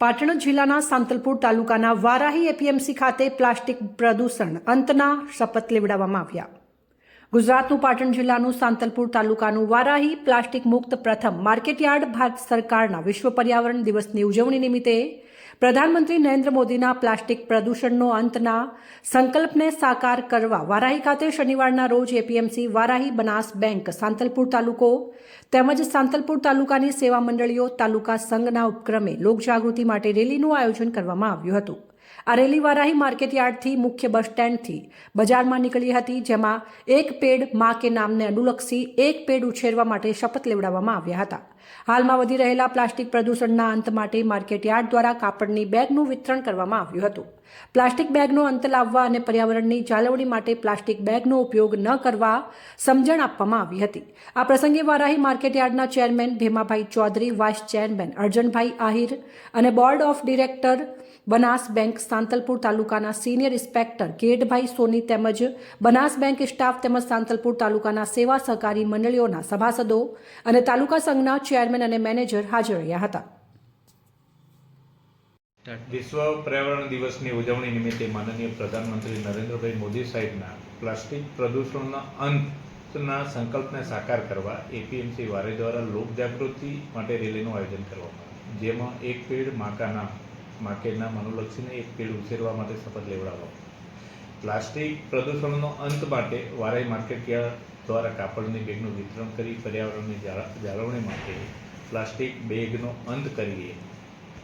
પાટણ જિલ્લાના સાંતલપુર તાલુકાના વારાહી એપીએમસી ખાતે પ્લાસ્ટિક પ્રદૂષણ અંતના શપથ લેવડાવવામાં આવ્યા. ગુજરાતનું પાટણ જિલ્લાનું સાંતલપુર તાલુકાનું વારાહી પ્લાસ્ટિક મુક્ત પ્રથમ માર્કેટયાર્ડ ભારત સરકારના વિશ્વ પર્યાવરણ દિવસની ઉજવણી નિમિત્તે પ્રધાનમંત્રી નરેન્દ્ર મોદીના પ્લાસ્ટિક પ્રદૂષણનો અંતના સંકલ્પને સાકાર કરવા વારાહી ખાતે શનિવારના રોજ એપીએમસી વારાહી બનાસ બેંક સાંતલપુર તાલુકો તેમજ સાંતલપુર તાલુકાની સેવા મંડળીઓ તાલુકા સંઘના ઉપક્રમે લોકજાગૃતિ માટે રેલીનું આયોજન કરવામાં આવ્યું હતું. આ રેલી વારાહી માર્કેટયાર્ડથી મુખ્ય બસ સ્ટેન્ડથી બજારમાં નીકળી હતી, જેમાં એક પેડ મા કે નામને અનુલક્ષી એક પેડ ઉછેરવા માટે શપથ લેવડાવવામાં આવ્યા હતા. હાલમાં વધી રહેલા પ્લાસ્ટિક પ્રદૂષણના અંત માટે માર્કેટયાર્ડ દ્વારા કાપડની બેગનું વિતરણ કરવામાં આવ્યું હતું. પ્લાસ્ટિક બેગનો અંત લાવવા અને પર્યાવરણની જાળવણી માટે પ્લાસ્ટિક બેગનો ઉપયોગ ન કરવા સમજણ આપવામાં આવી હતી. આ પ્રસંગે Varahi માર્કેટયાર્ડના chairman Bhimabhai Chaudhari, vice chairman Arjanbhai Ahir અને board of director Banas bank Santalpur તાલુકાના સિનિયર ઇન્સ્પેક્ટર કિરીટભાઈ સોની તેમજ બનાસ બેંક સ્ટાફ તેમજ સાંતલપુર તાલુકાના સેવા સહકારી મંડળીઓના સભાસદો અને તાલુકા સંઘના ચેરમેન અને મેનેજર હાજર રહ્યા હતા. વિશ્વ પર્યાવરણ દિવસની ઉજવણી નિમિત્તે માનનીય પ્રધાનમંત્રી નરેન્દ્રભાઈ મોદી સાહેબના પ્લાસ્ટિક પ્રદૂષણના અંતના સંકલ્પને સાકાર કરવા એપીએમસી વારે દ્વારા લોકજાગૃતિ માટે રેલીનું આયોજન કરવામાં આવ્યું. જેમાં એક પેડ માકા નામ માકે મનોલક્ષીને એક પેડ ઉછેરવા માટે શપથ લેવડાવો પ્લાસ્ટિક પ્રદૂષણનો અંત માટે વારાઈ માર્કેટ દ્વારા કાપડની બેગનું વિતરણ કરી પર્યાવરણની જાળવણી માટે પ્લાસ્ટિક બેગનો અંત કરીએ.